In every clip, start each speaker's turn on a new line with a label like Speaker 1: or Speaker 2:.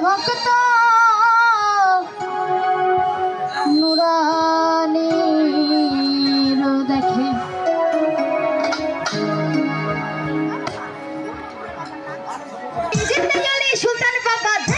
Speaker 1: ভক্ত নুরানি দেখে সুলতান বাবা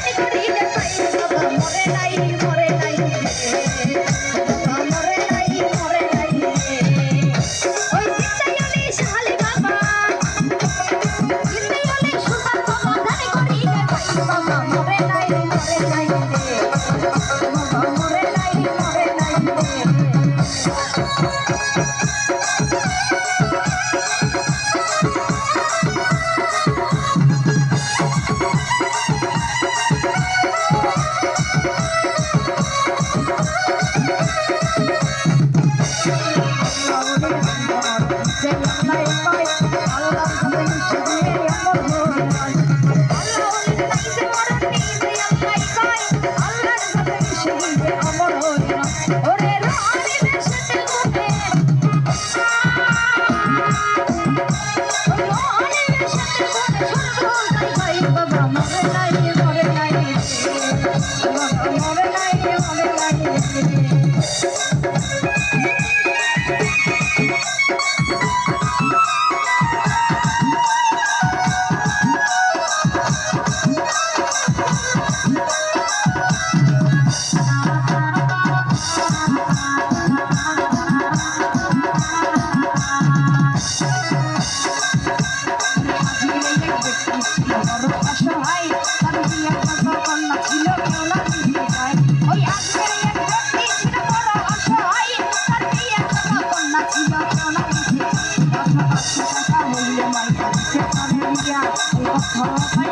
Speaker 1: you মনে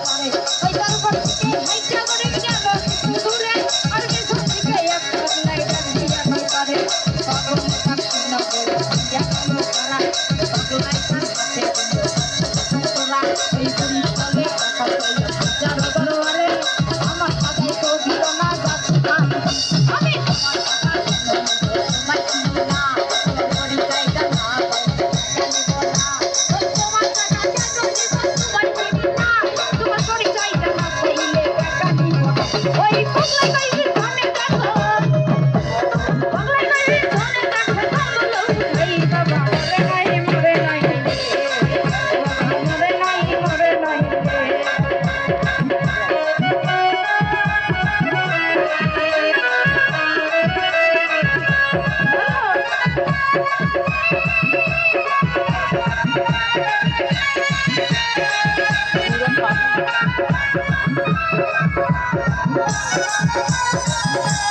Speaker 1: Yes. দুনিয়া